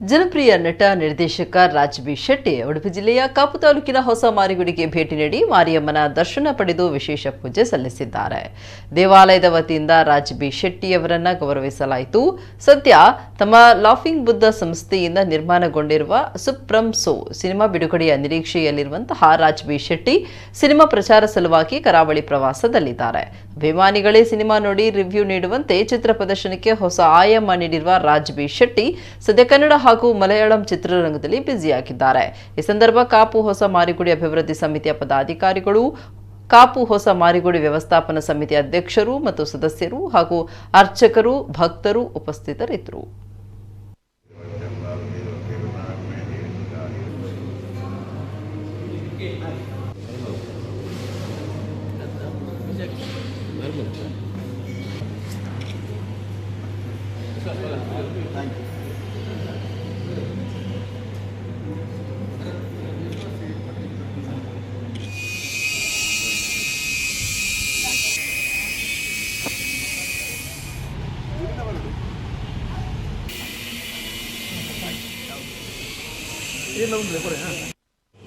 ಜನಪ್ರಿಯ ನಟ, ನಿರ್ದೇಶಕ ರಾಜ್ ಬಿ ಶೆಟ್ಟಿ ಉಡುಪಿ ಜಿಲ್ಲೆಯ ಕಾಪು ತಾಲೂಕಿನ ಹೊಸ ಮಾರಿಗುಡಿಗೆ ಭೇಟಿ ನೀಡಿ ಮಾರಿಯಮ್ಮನ ದರ್ಶನ ಪಡೆದು ವಿಶೇಷ ಪೂಜೆ ಸಲ್ಲಿಸಿದ್ದಾರೆ. ದೇವಾಲಯದ ವತಿಯಿಂದ ರಾಜ್ ಬಿ ಶೆಟ್ಟಿಯವರನ್ನ ಗೌರವಿಸಲಾಯಿತು. ಸದ್ಯ ತಮ್ಮ ಲಾಫಿಂಗ್ ಬುದ್ಧ ಸಂಸ್ಥೆಯಿಂದ ನಿರ್ಮಾಣಗೊಂಡಿರುವ ಸುಪ್ರಂ ಸೋ ಸಿನಿಮಾ ಬಿಡುಗಡೆಯ ನಿರೀಕ್ಷೆಯಲ್ಲಿರುವಂತಹ ರಾಜ್ ಬಿ ಶೆಟ್ಟಿ ಸಿನಿಮಾ ಪ್ರಚಾರ ಸಲುವಾಗಿ ಕರಾವಳಿ ಪ್ರವಾಸದಲ್ಲಿದ್ದಾರೆ. ಅಭಿಮಾನಿಗಳೇ ಸಿನಿಮಾ ನೋಡಿ ರಿವ್ಯೂ ನೀಡುವಂತೆ ಚಿತ್ರ ಪ್ರದರ್ಶನಕ್ಕೆ ಹೊಸ ಆಯಾಮ ನೀಡಿರುವ ರಾಜ್ ಬಿ ಶೆಟ್ಟಿ ಸದ್ಯ ಕನ್ನಡ ಹಾಗೂ ಮಲಯಾಳಂ ಚಿತ್ರರಂಗದಲ್ಲಿ ಬ್ಯುಸಿಯಾಗಿದ್ದಾರೆ. ಈ ಸಂದರ್ಭ ಕಾಪು ಹೊಸ ಮಾರಿಗುಡಿ ಅಭಿವೃದ್ಧಿ ಸಮಿತಿಯ ಪದಾಧಿಕಾರಿಗಳು, ಕಾಪು ಹೊಸ ಮಾರಿಗುಡಿ ವ್ಯವಸ್ಥಾಪನಾ ಸಮಿತಿ ಅಧ್ಯಕ್ಷರು ಮತ್ತು ಸದಸ್ಯರು ಹಾಗೂ ಅರ್ಚಕರು, ಭಕ್ತರು ಉಪಸ್ಥಿತರಿದ್ದರು.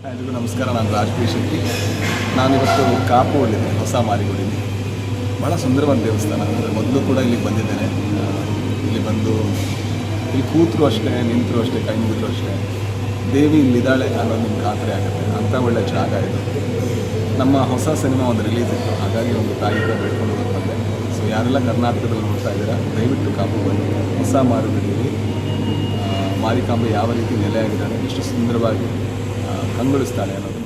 ಎಲ್ರಿಗೂ ನಮಸ್ಕಾರ, ನಾನು ರಾಜ್ ಶೆಟ್ಟಿ. ನಾನಿವತ್ತು ಕಾಪುವಲ್ಲಿದ್ದೀನಿ ಹೊಸ ಮಾರಿಗುಡಿಲಿ. ಭಾಳ ಸುಂದರವಾದ ದೇವಸ್ಥಾನ. ಮೊದಲು ಕೂಡ ಇಲ್ಲಿಗೆ ಬಂದಿದ್ದೇನೆ. ಇಲ್ಲಿ ಬಂದು, ಇಲ್ಲಿ ಕೂತರು ಅಷ್ಟೇ, ನಿಂತರು ಅಷ್ಟೇ, ಕೈ ಮುಗಿದ್ರು ಅಷ್ಟೇ. ದೇವಿ ಇಲ್ಲಿದ್ದಾಳೆ ಅನ್ನೋ ನಿಮ್ಗೆ ಖಾತ್ರಿ ಆಗುತ್ತೆ. ಅಂಥ ಒಳ್ಳೆ ಜಾಗ ಇದು. ನಮ್ಮ ಹೊಸ ಸಿನಿಮಾ ಒಂದು ರಿಲೀಸ್ ಇತ್ತು. ಹಾಗಾಗಿ ಒಂದು ತಾಯಿ ಹತ್ರ ಬೆಳ್ಕೊಂಡು ಬಂದೆ. ಸೊ ಯಾರೆಲ್ಲ ಕರ್ನಾಟಕದಲ್ಲಿ ನೋಡ್ತಾ ಇದ್ದೀರಾ, ದಯವಿಟ್ಟು ಕಾಪು ಬನ್ನಿ. ಹೊಸ ಮಾರುಕಟ್ಟೆಯಲ್ಲಿ ಮಾರಿಕಾಂಬೆ ಯಾವ ರೀತಿ ನೆಲೆಯಾಗಿದ್ದಾನೆ ಎಷ್ಟು ಸುಂದರವಾಗಿ ಕಂಗೊಳಿಸ್ತಾಳೆ ಅನ್ನೋದು.